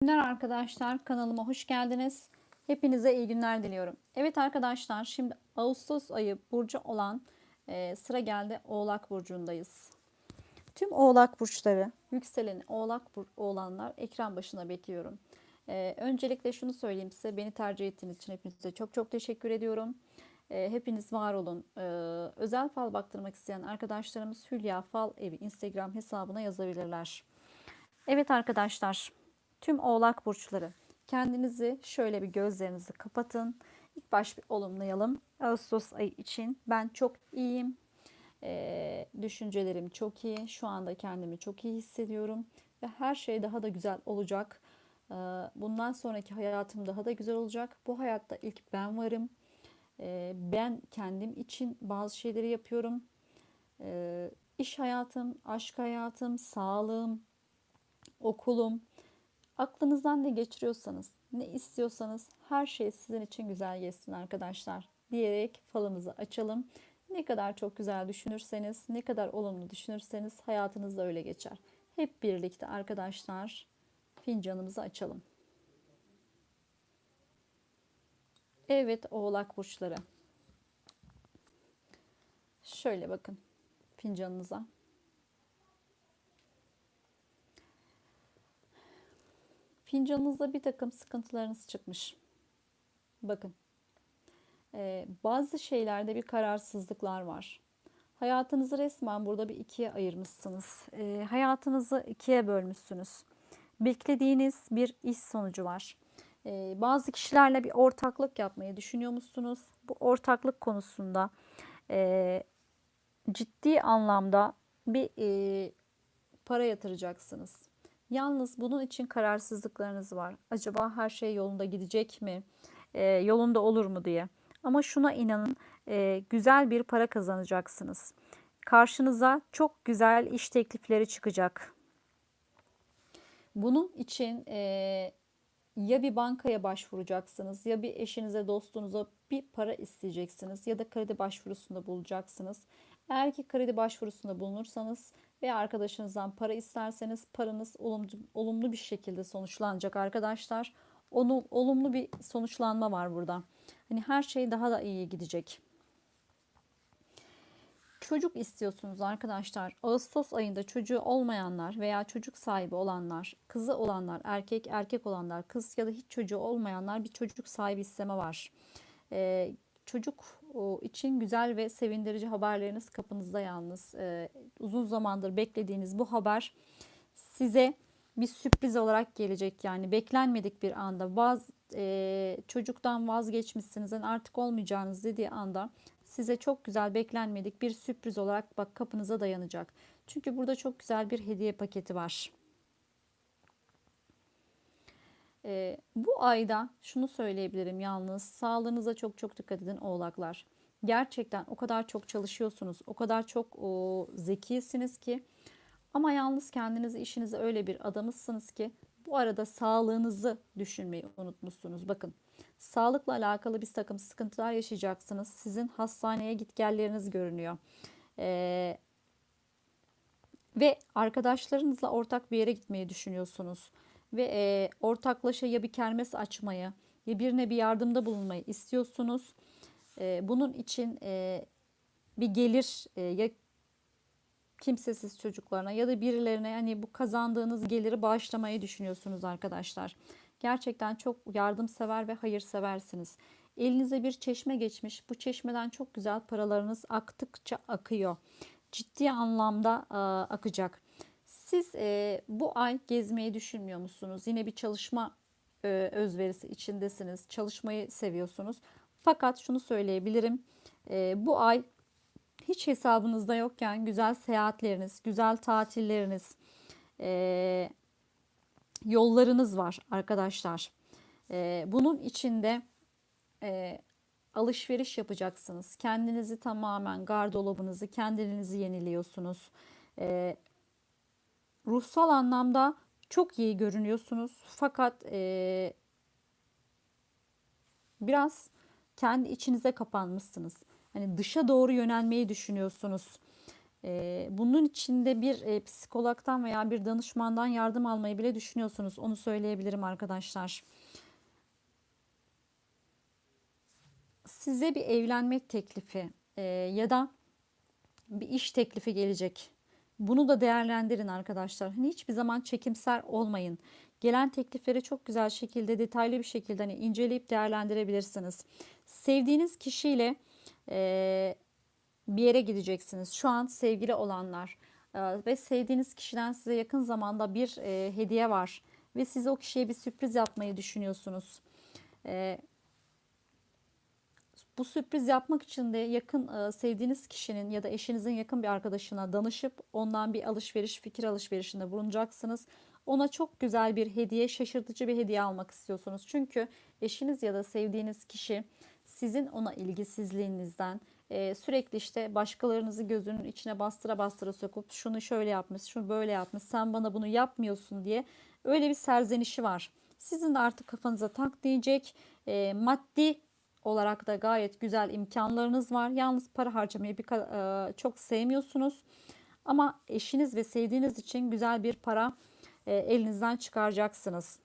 günler arkadaşlar. Kanalıma hoş geldiniz. Hepinize iyi günler diliyorum. Evet arkadaşlar şimdi Ağustos ayı burcu olan e, sıra geldi Oğlak Burcu'ndayız. Tüm Oğlak Burçları, yükseleni Oğlak Bur olanlar ekran başına bekliyorum. E, öncelikle şunu söyleyeyim size. Beni tercih ettiğiniz için hepinize çok çok teşekkür ediyorum. E, hepiniz var olun. E, özel fal baktırmak isteyen arkadaşlarımız Hülya Fal Evi Instagram hesabına yazabilirler. Evet arkadaşlar, tüm oğlak burçları kendinizi şöyle bir gözlerinizi kapatın. İlk baş bir olumlayalım. Ağustos ayı için ben çok iyiyim. Ee, düşüncelerim çok iyi. Şu anda kendimi çok iyi hissediyorum. Ve her şey daha da güzel olacak. Ee, bundan sonraki hayatım daha da güzel olacak. Bu hayatta ilk ben varım. Ee, ben kendim için bazı şeyleri yapıyorum. Ee, iş hayatım, aşk hayatım, sağlığım, okulum, aklınızdan ne geçiriyorsanız, ne istiyorsanız her şey sizin için güzel geçsin arkadaşlar diyerek falımızı açalım. Ne kadar çok güzel düşünürseniz, ne kadar olumlu düşünürseniz hayatınız da öyle geçer. Hep birlikte arkadaşlar fincanımızı açalım. Evet oğlak burçları. Şöyle bakın fincanınıza. Fincanınızda bir takım sıkıntılarınız çıkmış. Bakın. Ee, bazı şeylerde bir kararsızlıklar var. Hayatınızı resmen burada bir ikiye ayırmışsınız. Ee, hayatınızı ikiye bölmüşsünüz. Beklediğiniz bir iş sonucu var. Ee, bazı kişilerle bir ortaklık yapmayı düşünüyormuşsunuz. Bu ortaklık konusunda e, ciddi anlamda bir e, para yatıracaksınız. Yalnız bunun için kararsızlıklarınız var. Acaba her şey yolunda gidecek mi? E, yolunda olur mu diye. Ama şuna inanın e, güzel bir para kazanacaksınız. Karşınıza çok güzel iş teklifleri çıkacak. Bunun için e, ya bir bankaya başvuracaksınız ya bir eşinize dostunuza bir para isteyeceksiniz ya da kredi başvurusunda bulacaksınız. Eğer ki kredi başvurusunda bulunursanız veya arkadaşınızdan para isterseniz paranız olumlu, olumlu bir şekilde sonuçlanacak arkadaşlar. Onu olumlu bir sonuçlanma var burada. Hani her şey daha da iyi gidecek. Çocuk istiyorsunuz arkadaşlar. Ağustos ayında çocuğu olmayanlar veya çocuk sahibi olanlar, kızı olanlar, erkek erkek olanlar, kız ya da hiç çocuğu olmayanlar bir çocuk sahibi isteme var. Ee, çocuk için güzel ve sevindirici haberleriniz kapınızda yalnız. Ee, uzun zamandır beklediğiniz bu haber size bir sürpriz olarak gelecek yani beklenmedik bir anda bazı e, çocuktan vazgeçmişsiniz yani artık olmayacağınız dediği anda size çok güzel beklenmedik bir sürpriz olarak bak kapınıza dayanacak. Çünkü burada çok güzel bir hediye paketi var. E, bu ayda şunu söyleyebilirim yalnız sağlığınıza çok çok dikkat edin oğlaklar. Gerçekten o kadar çok çalışıyorsunuz, o kadar çok o, zekisiniz ki ama yalnız kendinizi işinize öyle bir adamısınız ki bu arada sağlığınızı düşünmeyi unutmuşsunuz. Bakın sağlıkla alakalı bir takım sıkıntılar yaşayacaksınız. Sizin hastaneye gitgelleriniz görünüyor. Ee, ve arkadaşlarınızla ortak bir yere gitmeyi düşünüyorsunuz. Ve e, ortaklaşa ya bir kermes açmayı ya birine bir yardımda bulunmayı istiyorsunuz. E, bunun için e, bir gelir e, ya kimsesiz çocuklarına ya da birilerine yani bu kazandığınız geliri bağışlamayı düşünüyorsunuz arkadaşlar. Gerçekten çok yardımsever ve hayırseversiniz. Elinize bir çeşme geçmiş. Bu çeşmeden çok güzel paralarınız aktıkça akıyor. Ciddi anlamda e, akacak. Siz e, bu ay gezmeyi düşünmüyor musunuz? Yine bir çalışma e, özverisi içindesiniz. Çalışmayı seviyorsunuz. Fakat şunu söyleyebilirim. E, bu ay hiç hesabınızda yokken güzel seyahatleriniz, güzel tatilleriniz, e, yollarınız var arkadaşlar. E, bunun içinde e, alışveriş yapacaksınız. Kendinizi tamamen gardolabınızı, kendinizi yeniliyorsunuz. E, ruhsal anlamda çok iyi görünüyorsunuz. Fakat e, biraz kendi içinize kapanmışsınız. Hani dışa doğru yönelmeyi düşünüyorsunuz. E, bunun içinde bir e, psikologdan veya bir danışmandan yardım almayı bile düşünüyorsunuz. Onu söyleyebilirim arkadaşlar. Size bir evlenmek teklifi e, ya da bir iş teklifi gelecek. Bunu da değerlendirin arkadaşlar. Hani hiçbir zaman çekimser olmayın. Gelen teklifleri çok güzel şekilde, detaylı bir şekilde hani inceleyip değerlendirebilirsiniz. Sevdiğiniz kişiyle e, bir yere gideceksiniz. Şu an sevgili olanlar e, ve sevdiğiniz kişiden size yakın zamanda bir e, hediye var ve siz o kişiye bir sürpriz yapmayı düşünüyorsunuz. E, bu sürpriz yapmak için de yakın e, sevdiğiniz kişinin ya da eşinizin yakın bir arkadaşına danışıp ondan bir alışveriş, fikir alışverişinde bulunacaksınız. Ona çok güzel bir hediye, şaşırtıcı bir hediye almak istiyorsunuz. Çünkü eşiniz ya da sevdiğiniz kişi sizin ona ilgisizliğinizden e, sürekli işte başkalarınızı gözünün içine bastıra bastıra sokup şunu şöyle yapmış, şunu böyle yapmış, sen bana bunu yapmıyorsun diye öyle bir serzenişi var. Sizin de artık kafanıza tak diyecek e, maddi olarak da gayet güzel imkanlarınız var. Yalnız para harcamayı bir, e, çok sevmiyorsunuz. Ama eşiniz ve sevdiğiniz için güzel bir para e, elinizden çıkaracaksınız.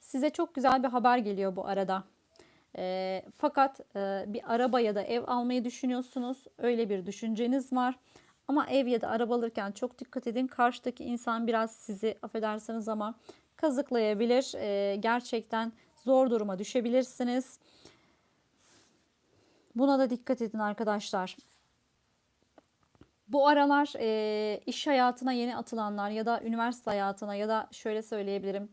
Size çok güzel bir haber geliyor bu arada. E, fakat e, bir araba ya da ev almayı düşünüyorsunuz. Öyle bir düşünceniz var. Ama ev ya da araba alırken çok dikkat edin. Karşıdaki insan biraz sizi affedersiniz ama kazıklayabilir. E, gerçekten zor duruma düşebilirsiniz. Buna da dikkat edin arkadaşlar. Bu aralar e, iş hayatına yeni atılanlar ya da üniversite hayatına ya da şöyle söyleyebilirim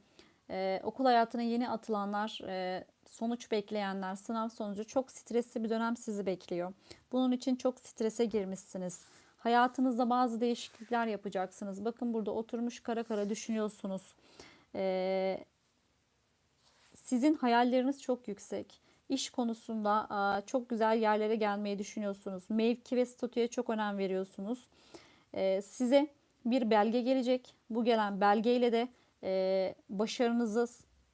e, okul hayatına yeni atılanlar, e, sonuç bekleyenler, sınav sonucu çok stresli bir dönem sizi bekliyor. Bunun için çok strese girmişsiniz. Hayatınızda bazı değişiklikler yapacaksınız. Bakın burada oturmuş kara kara düşünüyorsunuz. E, sizin hayalleriniz çok yüksek. İş konusunda çok güzel yerlere gelmeyi düşünüyorsunuz. Mevki ve statüye çok önem veriyorsunuz. E, size bir belge gelecek. Bu gelen belgeyle de e, başarınızı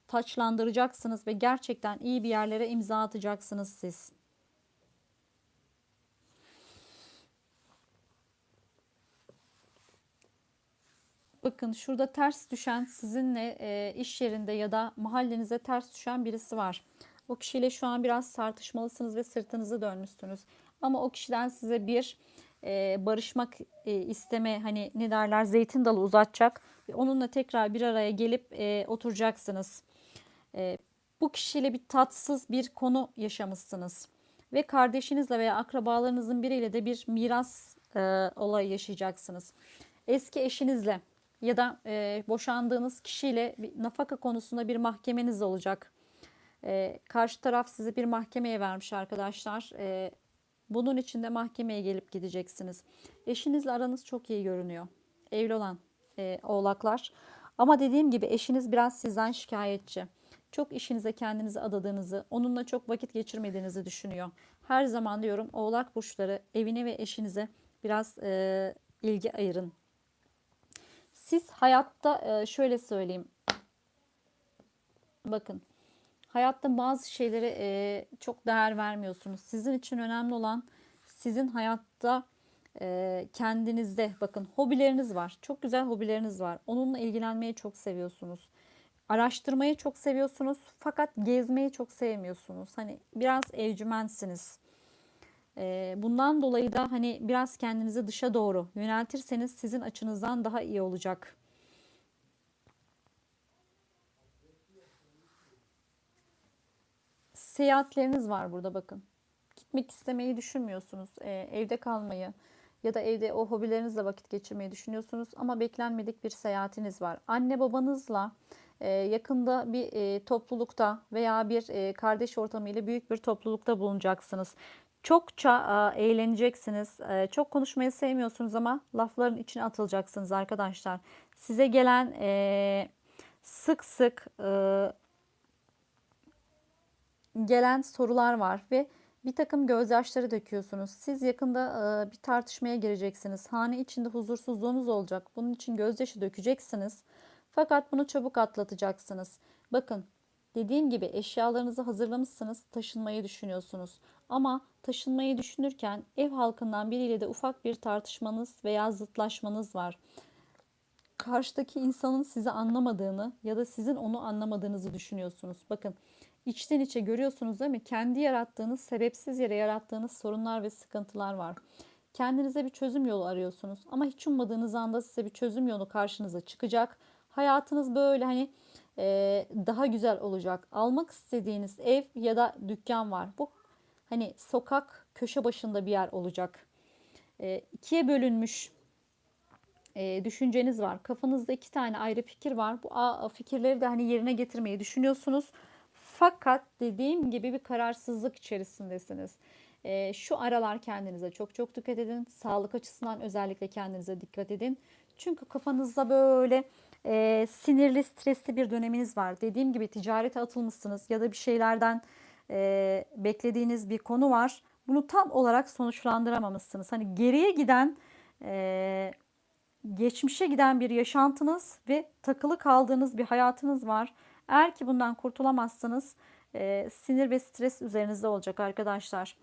taçlandıracaksınız ve gerçekten iyi bir yerlere imza atacaksınız siz. Bakın şurada ters düşen sizinle e, iş yerinde ya da mahallenize ters düşen birisi var. O kişiyle şu an biraz tartışmalısınız ve sırtınızı dönmüşsünüz. Ama o kişiden size bir e, barışmak e, isteme hani ne derler zeytin dalı uzatacak. Onunla tekrar bir araya gelip e, oturacaksınız. E, bu kişiyle bir tatsız bir konu yaşamışsınız. Ve kardeşinizle veya akrabalarınızın biriyle de bir miras e, olayı yaşayacaksınız. Eski eşinizle ya da e, boşandığınız kişiyle bir nafaka konusunda bir mahkemeniz olacak. E, karşı taraf sizi bir mahkemeye vermiş arkadaşlar. E, bunun için de mahkemeye gelip gideceksiniz. Eşinizle aranız çok iyi görünüyor. Evli olan e, oğlaklar. Ama dediğim gibi eşiniz biraz sizden şikayetçi. Çok işinize kendinizi adadığınızı, onunla çok vakit geçirmediğinizi düşünüyor. Her zaman diyorum oğlak burçları evine ve eşinize biraz e, ilgi ayırın. Siz hayatta e, şöyle söyleyeyim. Bakın hayatta bazı şeylere e, çok değer vermiyorsunuz. Sizin için önemli olan sizin hayatta e, kendinizde bakın hobileriniz var. Çok güzel hobileriniz var. Onunla ilgilenmeyi çok seviyorsunuz. Araştırmayı çok seviyorsunuz fakat gezmeyi çok sevmiyorsunuz. Hani biraz evcimensiniz. E, bundan dolayı da hani biraz kendinizi dışa doğru yöneltirseniz sizin açınızdan daha iyi olacak. Seyahatleriniz var burada bakın. Gitmek istemeyi düşünmüyorsunuz. E, evde kalmayı ya da evde o hobilerinizle vakit geçirmeyi düşünüyorsunuz ama beklenmedik bir seyahatiniz var. Anne babanızla e, yakında bir e, toplulukta veya bir e, kardeş ortamıyla büyük bir toplulukta bulunacaksınız. Çokça e, eğleneceksiniz. E, çok konuşmayı sevmiyorsunuz ama lafların içine atılacaksınız arkadaşlar. Size gelen e, sık sık e, gelen sorular var ve bir takım gözyaşları döküyorsunuz. Siz yakında e, bir tartışmaya gireceksiniz. Hane içinde huzursuzluğunuz olacak. Bunun için gözyaşı dökeceksiniz. Fakat bunu çabuk atlatacaksınız. Bakın Dediğim gibi eşyalarınızı hazırlamışsınız, taşınmayı düşünüyorsunuz. Ama taşınmayı düşünürken ev halkından biriyle de ufak bir tartışmanız veya zıtlaşmanız var. Karşıdaki insanın sizi anlamadığını ya da sizin onu anlamadığınızı düşünüyorsunuz. Bakın içten içe görüyorsunuz değil mi? Kendi yarattığınız, sebepsiz yere yarattığınız sorunlar ve sıkıntılar var. Kendinize bir çözüm yolu arıyorsunuz ama hiç ummadığınız anda size bir çözüm yolu karşınıza çıkacak. Hayatınız böyle hani e, daha güzel olacak. Almak istediğiniz ev ya da dükkan var. Bu hani sokak köşe başında bir yer olacak. E, ikiye bölünmüş e, düşünceniz var. Kafanızda iki tane ayrı fikir var. Bu a, fikirleri de hani yerine getirmeyi düşünüyorsunuz. Fakat dediğim gibi bir kararsızlık içerisindesiniz. E, şu aralar kendinize çok çok dikkat edin. Sağlık açısından özellikle kendinize dikkat edin. Çünkü kafanızda böyle e, sinirli, stresli bir döneminiz var. Dediğim gibi ticarete atılmışsınız ya da bir şeylerden e, beklediğiniz bir konu var. Bunu tam olarak sonuçlandıramamışsınız. Hani geriye giden e, geçmişe giden bir yaşantınız ve takılı kaldığınız bir hayatınız var. Eğer ki bundan kurtulamazsanız e, sinir ve stres üzerinizde olacak arkadaşlar.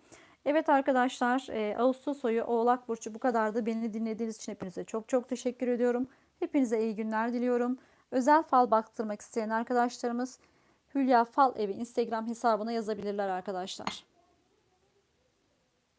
Evet arkadaşlar e, Ağustos ayı Oğlak Burcu bu kadardı. Beni dinlediğiniz için hepinize çok çok teşekkür ediyorum. Hepinize iyi günler diliyorum. Özel fal baktırmak isteyen arkadaşlarımız Hülya Fal Evi Instagram hesabına yazabilirler arkadaşlar.